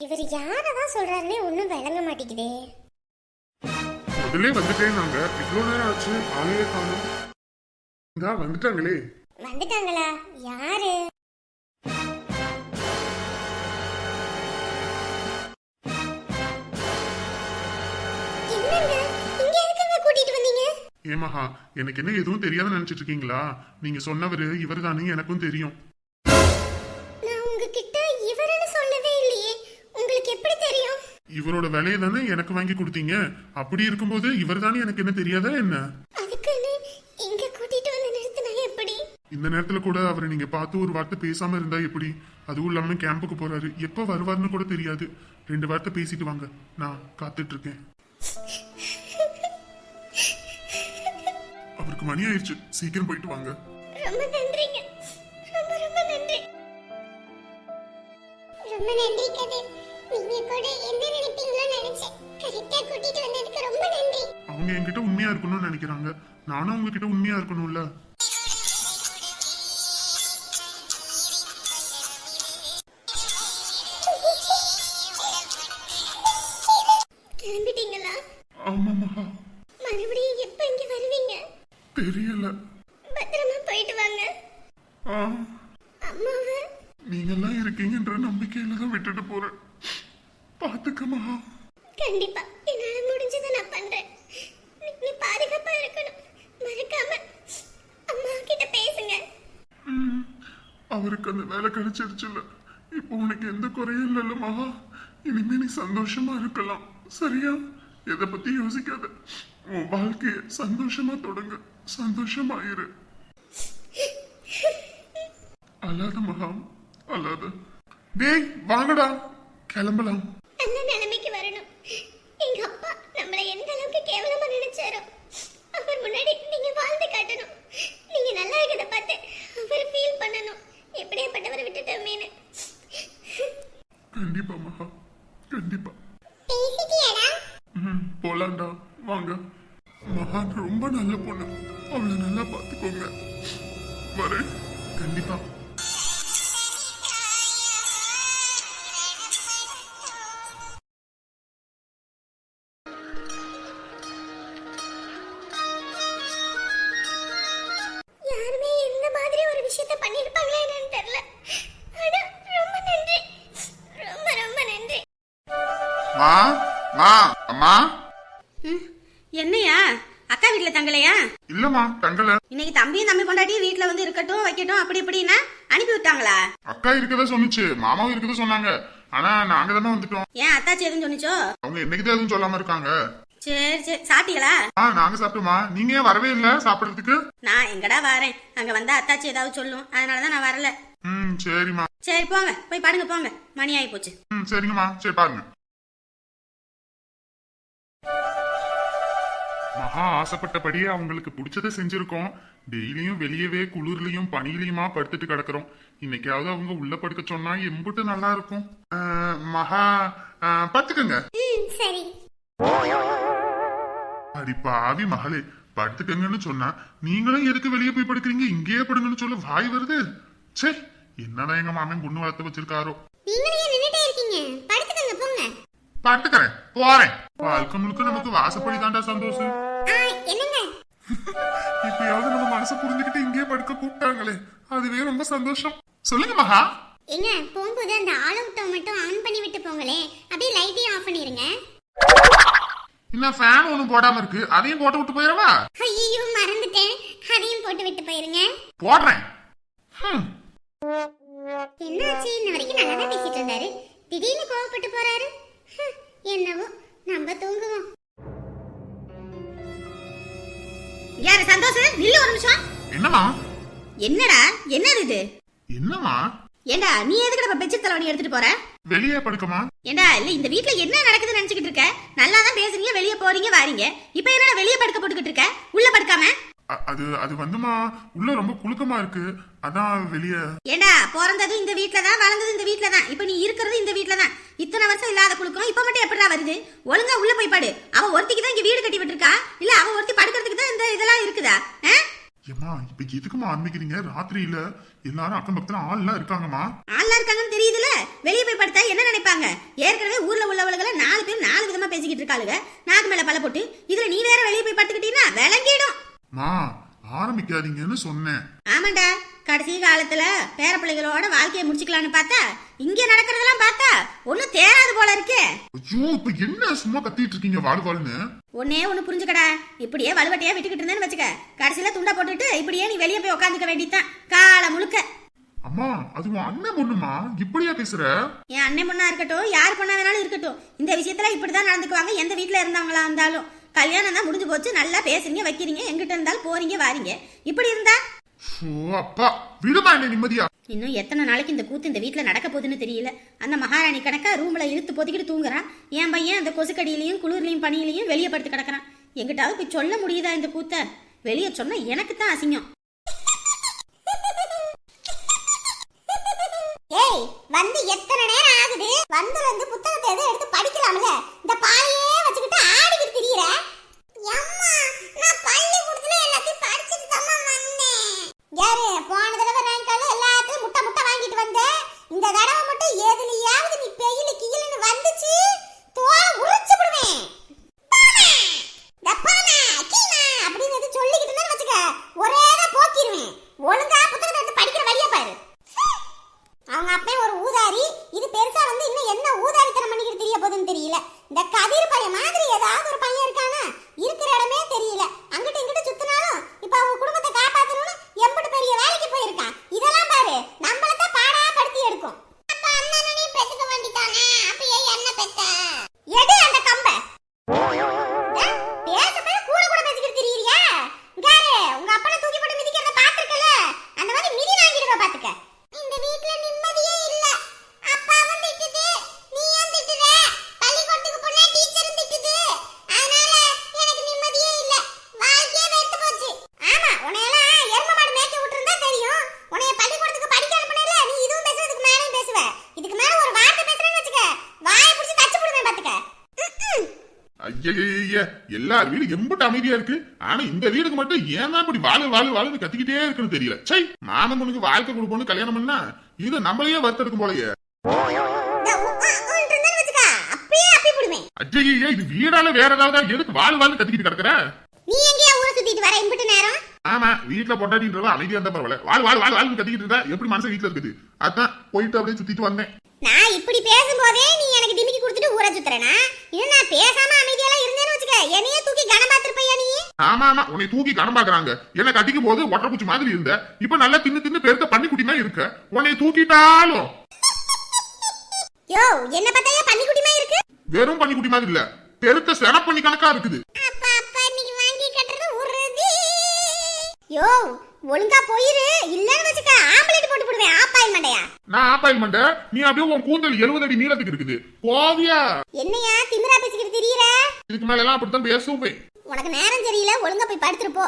இவர் யாரதான் சொல்றாருன்னே ஒன்றும் விளங்க மாட்டேங்குதே. முதல்ல வந்துட்டேன் நாங்க. இவ்வளவு நேரம் ஆச்சு ஆளையே காணும். இந்தா வந்துட்டாங்களே. வந்துட்டாங்களா? யாரு? என்னங்க? இங்க எதுக்குங்க கூட்டிட்டு வந்தீங்க? ஏமாஹா எனக்கு என்ன எதுவும் தெரியாதுன்னு நினைச்சிட்டு இருக்கீங்களா? நீங்க சொன்னவரு இவர் எனக்கும் தெரியும். இவரோட வேலையை தானே எனக்கு வாங்கி கொடுத்தீங்க? அப்படி இருக்கும்போது இவர் தானே எனக்கு என்ன தெரியாதா என்ன? இந்த நேரத்துல கூட அவரை நீங்க பார்த்து ஒரு வார்த்தை பேசாம இருந்தா எப்படி? அதுவும் இல்லாம கேம்புக்கு போறாரு. எப்ப வருவாருன்னு கூட தெரியாது. ரெண்டு வார்த்தை பேசிட்டு வாங்க. நான் காத்துட்டு இருக்கேன் அவருக்கு மணி ஆயிடுச்சு சீக்கிரம் போயிட்டு வாங்க. ரொம்ப நன்றிங்க. ரொம்ப ரொம்ப நன்றி. ரொம்ப நன்றி கதிர் நீங்க கூட என்ன நினைப்பீங்களோ நினைச்சேன். கரெக்டா கூட்டிட்டு வந்ததுக்கு ரொம்ப நன்றி. அவங்க என்கிட்ட உண்மையா இருக்கணும்னு நினைக்கிறாங்க. நானும் அவங்க கிட்ட உண்மையா இருக்கணும்ல? கண்டிப்பா. என்னால முடிஞ்சதை நான் பண்றேன். நீ- பாதுகாப்பா இருக்கணும். மறக்காம அம்மா கிட்ட பேசுங்க. அவருக்கு அந்த வேலை கிடைச்சிருச்சுல்ல. இப்போ உனக்கு எந்த குறையும் இல்லைல்ல மகா. இனிமே நீ சந்தோஷமா இருக்கலாம். சரியா? எதை பத்தி யோசிக்காத. உன் வாழ்க்கைய சந்தோஷமா தொடங்க. சந்தோஷமா இரு அல்லாத மகா. அல்லாத டேய் வாங்கடா. கிளம்பலாம் நல்ல நிலைமைக்கு வரணும் எங்க அப்பா நம்மளை எந்த அளவுக்கு கேவலமா நினைச்சாரோ அவர் முன்னாடி நீங்க வாழ்ந்து காட்டணும் நீங்க நல்லா இருக்கிறத பார்த்து அவர் ஃபீல் பண்ணணும் எப்படியாப்பட்டவரை விட்டுட்டோமேனு கண்டிப்பா மகா கண்டிப்பா பேசிட்டியாடா ம் போலாம்டா. வாங்க. மகான் ரொம்ப நல்ல பொண்ணு. அவளை நல்லா பார்த்துக்கோங்க. வரேன். கண்டிப்பா. யாருமே அக்கா இருக்கதா சொன்னுச்சு. மாமாவும் இருக்கதா சொன்னாங்க. ஆனா நாங்க தானே வந்துட்டோம். ஏன் அத்தாச்சி எதுவும் சொன்னிச்சோ? அவங்க என்னைக்குதான் எதுவும் சொல்லாம இருக்காங்க? சரி சரி. சாப்பிட்டீங்களா? ஆ நாங்க சாப்பிட்டோமா நீங்க ஏன் வரவே இல்ல சாப்பிடுறதுக்கு? நான் எங்கடா வரேன். அங்க வந்தா அத்தாச்சி ஏதாவது சொல்லும். அதனாலதான் நான் வரல. ம் சரிம்மா. சரி போங்க. போய் பாடுங்க போங்க. மணி ஆகி போச்சு. ம் சரிங்கம்மா. சரி பாருங்க. மகா ஆசைப்பட்டபடியே அவங்களுக்கு பிடிச்சதை செஞ்சிருக்கோம். டெய்லியும் வெளியவே குளிர்லயும் பனிலையுமா படுத்துட்டு கிடக்குறோம். இன்னைக்காவது அவங்க உள்ள படுக்க சொன்னா எம்புட்டு நல்லா இருக்கும். மகா சரி. அடி பாவி மகளே படுத்துக்கங்கன்னு சொன்னா நீங்களும் எதுக்கு வெளியே போய் படுக்கிறீங்க? இங்கேயே படுங்கன்னு சொல்ல வாய் வருது. சே என்னதான் எங்க மாமன் பொண்ணு வளர்த்து வச்சிருக்காரோ? படுத்துக்கிறேன் போறேன். வாழ்க்கை முழுக்க நமக்கு வாசப்படி தாண்டா சந்தோஷம் இப்பயாவது நம்ம மனசை புரிஞ்சுக்கிட்டு இங்கேயே படுக்க கூப்பிட்டாங்களே. அதுவே ரொம்ப சந்தோஷம். சொல்லுங்க மகா. ஏங்க போகும்போது அந்த ஆல் அவுட்டை மட்டும் ஆன் பண்ணி விட்டு போங்களே. அப்படியே லைட்டையும் ஆஃப் பண்ணிருங்க. இன்னும் ஃபேன் ஒண்ணும் போடாம இருக்கு. அதையும் போட்டு விட்டு போயிடவா? ஐயோ மறந்துட்டேன். அதையும் போட்டு விட்டு போயிருங்க. போடுறேன். என்னாச்சு? இன்ன வரைக்கும் நல்லா தான் பேசிட்டு இருந்தாரு. திடீர்னு கோவப்பட்டு போறாரு. என்னவோ நம்ம தூங்குவோம். யாரு சந்தோஷ்? நில்லு ஒரு நிமிஷம். என்னம்மா? என்னடா? என்னது இது? என்னம்மா? ஏண்டா நீ எதுக்கு நம்ம பெட்ஷீட் தலைவணி எடுத்துட்டு போற? வெளியே படுக்கமா ஏண்டா இல்ல இந்த வீட்ல என்ன நடக்குதுன்னு நினைச்சுக்கிட்டு இருக்க? நல்லா தான் பேசுறீங்க வெளியே போறீங்க வாரீங்க. இப்ப என்னடா வெளியே படுக்க போட்டுக்கிட்டு இருக்க? உள்ள படுக்காம? அது அது வந்துமா? உள்ள ரொம்ப குலுக்கமா இருக்கு. அதான் வெளியே. ஏண்டா பிறந்தது இந்த வீட்ல தான் வளர்ந்தது இந்த வீட்ல தான். இப்ப நீ இருக்கிறது இந்த வீட்ல தான். இத்தனை வருஷம் இல்லாத குழுக்கம் இப்ப மட்டும் எப்படிடா வருது? ஒழுங்கா உள்ள போய் பாடு. அவ ஒருத்திக்கு தான் இங்க வீடு கட்டி விட்டுருக்கா? இல்ல அவ ஒருத்தி படுக்கிறதுக்கு தான் இந்த இதெல்லாம் இருக்குதா? ஆ? ஏம்மா இப்ப எதுக்குமா ஆரம்பிக்கிறீங்க ராத்திரியில எல்லாரும் அக்கம் பக்கத்துல ஆள்லாம் இருக்காங்கம்மா. ஆள்லாம் இருக்காங்கன்னு தெரியுதுல வெளியே போய் படுத்தா என்ன நினைப்பாங்க? ஏற்கனவே ஊர்ல உள்ளவளுகளை நாலு பேர் நாலு விதமா பேசிக்கிட்டு இருக்காளுங்க. நாக்கு மேல பல போட்டு இதுல நீ வேற வெளியே போய் படுத்துக்கிட்டீங்கன்னா விளங்கிடும். மா ஆரம்பிக்காதீங்கன்னு சொன்னேன். ஆமாண்டா கடைசி காலத்துல பேர பிள்ளைகளோட வாழ்க்கையை முடிச்சுக்கலான்னு பார்த்தா இங்க நடக்கிறதெல்லாம் பார்த்தா ஒண்ணும் தேராது போல இருக்கே. ஐயோ இப்ப என்ன சும்மா கத்திட்டு இருக்கீங்க வாழ் வாழ்னு ஒன்னே ஒண்ணு புரிஞ்சுக்கடா. இப்படியே வலுவட்டையா விட்டுக்கிட்டு இருந்தேன்னு வச்சுக்க. கடைசியில துண்டை போட்டுட்டு இப்படியே நீ வெளியே போய் உட்காந்துக்க வேண்டியதுதான். காலை முழுக்க. அம்மா அது உன் அண்ணன் பொண்ணுமா? இப்படியா பேசுற? என் அண்ணன் பொண்ணா இருக்கட்டும் யார் பொண்ணா வேணாலும் இருக்கட்டும். இந்த விஷயத்துல இப்படிதான் நடந்துக்குவாங்க எந்த வீட்ல இருந்தவங்களா இருந்தாலும். கல்யாணம் தான் முடிஞ்சு போச்சு. நல்லா பேசுறீங்க வைக்கிறீங்க எங்கிட்ட இருந்தாலும் போறீங்க வாரீங்க. இப்படி இருந்தா? அப்பா விடுமா என்ன நிம்மதியா? இன்னும் எத்தனை நாளைக்கு இந்த கூத்து இந்த வீட்ல நடக்க போகுதுன்னு தெரியல. அந்த மகாராணி கணக்கா ரூம்ல இழுத்து போத்திக்கிட்டு தூங்குறான். என் பையன் அந்த கொசுக்கடியிலையும் குளிர்லையும் பனியிலையும் வெளியே படுத்து கிடக்குறான். எங்கிட்டாவது போய் சொல்ல முடியுதா இந்த கூத்த? வெளியே சொன்னா எனக்கு தான் அசிங்கம் ஏய் வந்து எத்தனை நேரம் ஆகுது வந்து வந்து புத்தகத்தை எதை எடுத்து படிக்கலாம்ல இந்த பாலையே வச்சுக்கிட்டு ஆடிக்கிட்டு திரியற அம்மா நான் பள்ளிக்கூடத்துல எல்லாத்தையும் படிச்சிட்டு தான் வந்தேன் யாரு போன தடவை ரேங்கால எல்லாத்தையும் முட்டை முட்டை வாங்கிட்டு வந்தேன் இந்த தடவை மட்டும் எதுலயாவது நீ பெயில கீழன்னு வந்துச்சு தோலை உரிச்சு விடுவேன் டப்பானா கீனா அப்படின்னு எதுவும் சொல்லிக்கிட்டு இருந்தா வச்சுக்க ஒரேதான் போக்கிடுவேன் ஒழுங்கா புத்தகத்தை எடுத்து படிக்கிற வழியா பாரு அவங்க அப்பே ஒரு ஊதாரி இது பெருசா வந்து இன்னும் என்ன ஊதாரித்தனம் பண்ணிக்கிட்டு தெரிய போகுதுன்னு தெரியல இந்த கதிர் பையன் மாதிரி ஏதாவது ஒரு பையன் இருக்கானா இருக்கிற இடமே தெரியல அங்கிட்டு இங்கிட்டு சுத்தினாலும் இப்ப அவங்க குடும்பத்தை காப்பாத்தணும்னு எம்பிட்டு பெரிய வேலைக்கு போயிருக்கான் இதெல்லாம் பாரு நம்மள தான் பாடா படுத்தி எடுக்கும் அப்ப அண்ணனையும் பெத்துக்க வேண்டித்தானே அப்ப ஏன் என்ன பெத்த எடு அந்த கம்ப பேசப்பட கூட கூட பேசிக்கிட்டு திரியிறியா இங்காரு உங்க அப்பனை தூக்கி போட்டு மிதிக்கிறத பாத்துருக்கல அந்த மாதிரி மிதி வாங்கிடுவ பாத்துக்க இந்த வீட்ல நிம்மதியே இல்ல அப்பாவும் திட்டுது நீயும் திட்டுற பள்ளிக்கூடத்துக்கு போனா டீச்சரும் திட்டுது அதனால எனக்கு நிம்மதியே இல்ல வாழ்க்கையே வெறுத்து போச்சு ஆமா உன்னையெல்லாம் எரும மாடு மேய்க்க விட்டுருந்தா தெரியும் உன்னைய பள்ளிக்கூடத்துக்கு படிக்க அனுப்புனல நீ இதுவும் பேசுறதுக்கு மேலேயும் பேசுவ இதுக்கு மேல ஒரு வார்த்தை பேசுறேன்னு வச்சுக்க வாயை பிடிச்சி தச்சு போடுவேன் பாத்துக்க ம்ம். ஐய எல்லார் வீடு எம்பிட்டு அமைதியா இருக்கு. ஆனா இந்த வீடுக்கு மட்டும் ஏன் இப்படி வாழு வாழு வாழுன்னு கத்திக்கிட்டே இருக்குன்னு தெரியல. சை மாமன் பொண்ணுக்கு வாழ்க்கை கொடுப்போம்னு கல்யாணம் பண்ணா இது நம்மளையே வறுத்தெடுக்கும் போலயே. ஐயா இது வீடால வேற ஏதாவது எதுக்கு வாழ் வாழ்னு கத்திக்கிட்டு கிடக்குற? நீ எங்கேயா ஊரை சுத்திட்டு வர இம்பிட்டு நேரம்? ஆமா வீட்டுல பொட்டாட்டின்றவ அமைதியா இருந்தா பரவாயில்ல. வாழ் வாழ் வாழ் வாழ்னு கத்திக்கிட்டு இருந்தா எப்படி மனசு வீட்டுல இருக்குது? அதான் போயிட்டு அப்படியே சுத்திட்டு வந்தேன். நான் இப்படி பேசும்போதே நீ எனக்கு டிமிக்கி கொடுத்துட்டு ஊரை சுத்துறனா? இன்னும் நான் பேசாம வச்சுக்க என்னையே தூக்கி கனம் பார்த்திருப்பையா நீ? ஆமா ஆமா. உன்னை தூக்கி கணம் பாக்குறாங்க என்ன கட்டிக்கும் போது ஒட்டப்பூச்சி மாதிரி இருந்த. இப்ப நல்லா தின்னு தின்னு பெருத்த பண்ணி குட்டி மாதிரி இருக்க. உன்னை தூக்கிட்டாலும். யோ என்ன பார்த்தாயா பன்னிக்குட்டிமா இருக்கு? வெறும் பண்ணி குட்டி மாதிரி இல்ல. பெருத்த செனப்பண்ணி கணக்கா இருக்குது. யோ ஒழுங்கா போயிரு. இல்லன்னு வச்சுக்க ஆம்பளைட் போட்டு போடுவேன். ஆப்பாயில் மண்டையா? நான் ஆப்பாயில் மண்ட. நீ அப்படியே உன் கூந்தல் எழுபது அடி நீளத்துக்கு இருக்குது. போவியா? என்னையா திமிரா பேசிக்கிட்டு திரியற? இதுக்கு மேல எல்லாம் அப்படித்தான் பேசுவேன். உனக்கு நேரம் சரியில்லை ஒழுங்கா போய் படுத்துட்டு போ.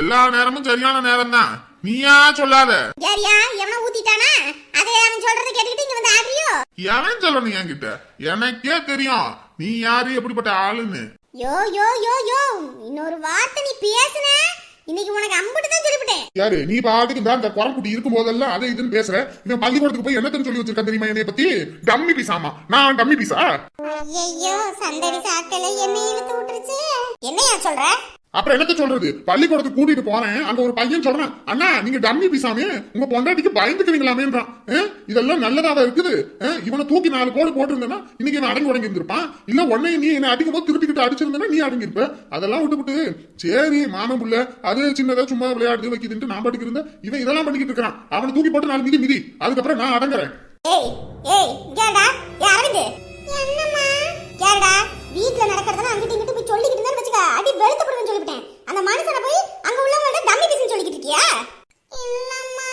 எல்லா நேரமும் சரியான நேரம் தான் நீயா சொல்லாத. யாரியா எவனா ஊத்திட்டானா? அதை அவன் சொல்றதை கேட்டுக்கிட்டு இங்க வந்து ஆடுறியோ? எவன் சொல்லணும் என்கிட்ட? எனக்கே தெரியும். நீ யாரு எப்படிப்பட்ட ஆளுன்னு. யோ யோ யோ யோ இன்னொரு வார்த்தை நீ பேசுன? இன்னைக்கு உனக்கு அம்புட்டு தான் சொல்லிவிட்டேன் யாரு? நீ பாட்டுக்கு தான் இந்த குரங்குட்டி இருக்கும் போதெல்லாம் அதை இதுன்னு பேசுற. இவன் பள்ளிக்கூடத்துக்கு போய் என்னத்தன்னு சொல்லி வச்சிருக்கா தெரியுமா என்னைய பத்தி? டம்மி பீஸாமா நான் டம்மி பீஸா? ஐயோ சந்தடி சாக்கல என்ன இழுத்து விட்டுருச்சு. என்னையா சொல்ற? அப்புறம் என்னத்த சொல்றது? பள்ளிக்கூடத்துக்கு கூட்டிட்டு போறேன். அங்க ஒரு பையன் சொல்றான் அண்ணா நீங்க டம்மி பிசாமே உங்க பொண்டாட்டிக்கு பயந்துக்கிறீங்களாமேன்றான் இதெல்லாம் நல்லதாக இருக்குது. இவனை தூக்கி நாலு கோடு போட்டிருந்தேன்னா இன்னைக்கு இவன் அடங்கி உடங்கி இருந்திருப்பான். இல்ல உடனே நீ என்ன அடிக்கும் போது திருப்பிக்கிட்டு அடிச்சிருந்தனா நீ அடங்கியிருப்ப அதெல்லாம் விட்டுவிட்டு சரி மாமன் புள்ள அது சின்னதா சும்மா விளையாடுது வைக்குதுன்ட்டு நான் பாட்டுக்கு இருந்தேன். இவன் இதெல்லாம் பண்ணிக்கிட்டு இருக்கான். அவனை தூக்கி போட்டு நாலு மிதி மிதி. அதுக்கப்புறம் நான் அடங்குறேன். ஏய் ஏய் கேடா ஏ அரவிந்த். என்னம்மா? கேடா வீட்ல நடக்கிறதெல்லாம் அங்கிட்டு இங்கிட்டு போய் சொல்லிக்கிட்டு இருந்தா வச்சுக்க அடி வெளுத்து போடுவேன்னு சொல்லிவிட்டேன். அந்த மனுஷனை போய் அங்க உள்ளவங்கள்ட்ட டம்மி பீஸ்னு சொல்லிக்கிட்டு இருக்கியா? இல்லம்மா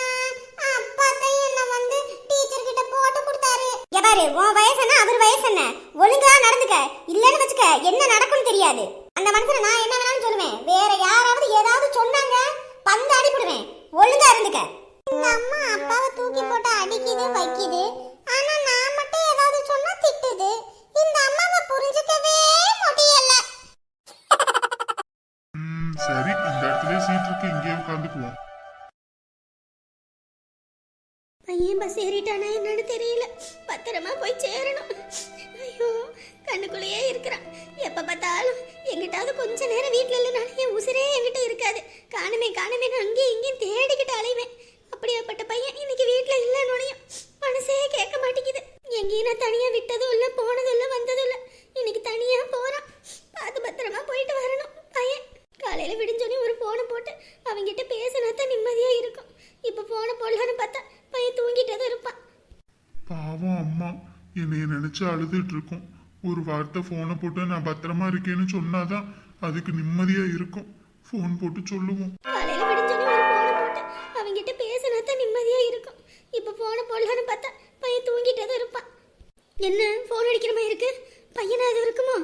அப்பா தான் என்ன வந்து டீச்சர் கிட்ட போட்டு கொடுத்தாரு. இங்க பாரு உன் வயசு என்ன? அவர் வயசு என்ன? ஒழுங்கா நடந்துக்க. இல்லன்னு வச்சுக்க என்ன நடக்கும்னு தெரியாது. ஏன் பஸ் ஏறிட்டானா என்னன்னு தெரியல. பத்திரமா போய் சேரணும். ஐயோ கண்ணுக்குள்ளேயே இருக்கிறான். எப்ப பார்த்தாலும் எங்கிட்டாவது கொஞ்ச நேரம் வீட்ல இல்லைனாலும் என் உசிரே என்கிட்ட இருக்காது. காணுமே காணுமே அங்கேயும் இங்கேயும் தேடிக்கிட்டு அலைவேன். அப்படியாப்பட்ட பையன் இன்னைக்கு வீட்ல இல்லைன்னு மனசே கேட்க மாட்டேங்குது. எங்கேயும் நான் தனியா விட்டதும் இல்லை போனதும் இல்லை வந்ததும் இல்லை. இன்னைக்கு தனியா போறான் பார்த்து பத்திரமா போயிட்டு வரணும் பையன் காலையில விடிஞ்சோடனே ஒரு போனை போட்டு அவங்கிட்ட பேசினா தான் நிம்மதியா இருக்கும் இப்ப போனை போடலான்னு பார்த்தா பையன் தூங்கிட்டே தான் இருப்பான் பாவம் அம்மா என்னைய நினைச்சு அழுதுட்டு இருக்கும் ஒரு வார்த்தை போனை போட்டு நான் பத்திரமா இருக்கேன்னு சொன்னாதான் அதுக்கு நிம்மதியா இருக்கும். ஃபோன் போட்டு சொல்லுவோம். அவங்கிட்ட பேசினா தான் நிம்மதியா இருக்கும். இப்ப போனை போடலான்னு பார்த்தா பையன் தூங்கிட்டே தான் இருப்பான். என்ன போன் அடிக்கிற மாதிரி இருக்கு? பையனா அது இருக்குமோ?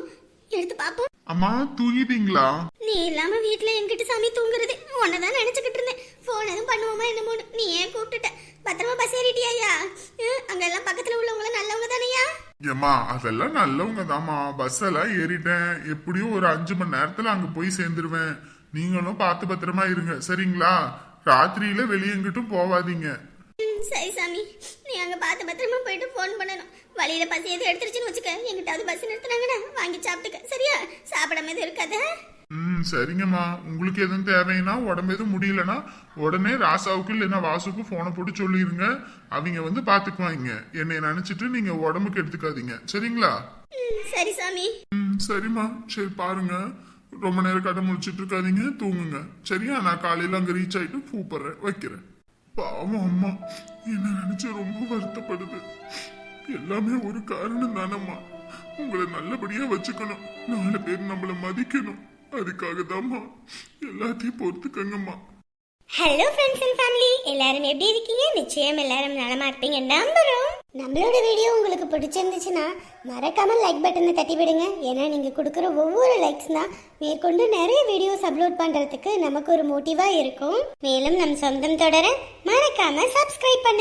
எடுத்து பாப்போம் அம்மா தூங்கிட்டீங்களா? நீ இல்லாம வீட்ல என்கிட்ட சாமி தூங்குறது. உன்னதான் நினைச்சுக்கிட்டு இருந்தேன். போன் எதுவும் பண்ணுவோமா என்னமோன்னு நீ ஏன் கூப்பிட்டுட்ட? பத்திரமா பஸ் ஏறிட்டியாயா? ஹம், அங்கெல்லாம் பக்கத்துல உள்ளவங்க நல்லவங்க தானையா? ஏம்மா அதெல்லாம் நல்லவங்க தாம்மா. பஸ் எல்லாம் ஏறிட்டேன். எப்படியும் ஒரு அஞ்சு மணி நேரத்துல அங்க போய் சேர்ந்துருவேன். நீங்களும் பார்த்து பத்திரமா இருங்க. சரிங்களா? ராத்திரியில வெளியே எங்கிட்டும் போவாதீங்க. சரி சாமி. நீ அங்க பார்த்து பத்திரமா போயிட்டு ஃபோன் பண்ணணும். வழியில பசி எதுவும் எடுத்துருச்சுன்னு வச்சுக்க. எங்கிட்டாவது பஸ் நிறுத்தினாங்கன்னா வாங்கி சாப்பிட்டுக்க. சரியா? சாப்பிடாம எதுவும் இருக்காத? ம் சரிங்கம்மா. உங்களுக்கு எதுவும் தேவைன்னா உடம்பு எதுவும் முடியலன்னா உடனே ராசாவுக்கு இல்லைன்னா வாசுக்கு போனை போட்டு சொல்லிருங்க. அவங்க வந்து பாத்துக்குவாங்க. என்னை நினைச்சிட்டு நீங்க உடம்புக்கு எடுத்துக்காதீங்க. சரிங்களா? சரி சாமி. ம் சரிம்மா. சரி பாருங்க. ரொம்ப நேரம் கடை முடிச்சிட்டு இருக்காதீங்க. தூங்குங்க. சரியா? நான் காலையில அங்க ரீச் ஆயிட்டு கூப்பிடுறேன். வைக்கிறேன். பாவம் அம்மா. என்ன நினைச்சு ரொம்ப வருத்தப்படுது. எல்லாமே ஒரு காரணம் தானம்மா. உங்களை நல்லபடியா வச்சுக்கணும். நாலு பேர் நம்மள மதிக்கணும். அதுக்காக தாம்மா எல்லாத்தையும் பொறுத்துக்கங்கம்மா. ஹலோ ஃப்ரெண்ட்ஸ் அண்ட் ஃபேமிலி எல்லாரும் எப்படி இருக்கீங்க? நிச்சயம் எல்லாரும் நலமா இருப்பீங்க. நம்புறோம். நம்மளோட வீடியோ உங்களுக்கு பிடிச்சிருந்துச்சுன்னா மறக்காம லைக் பட்டனை தட்டி விடுங்க. ஏன்னா நீங்க கொடுக்குற ஒவ்வொரு லைக்ஸ் தான் மேற்கொண்டு நிறைய வீடியோஸ் அப்லோட் பண்றதுக்கு நமக்கு ஒரு மோட்டிவா இருக்கும். மேலும் நம் சொந்தம் தொடர மறக்காம சப்ஸ்கிரைப் பண்ணு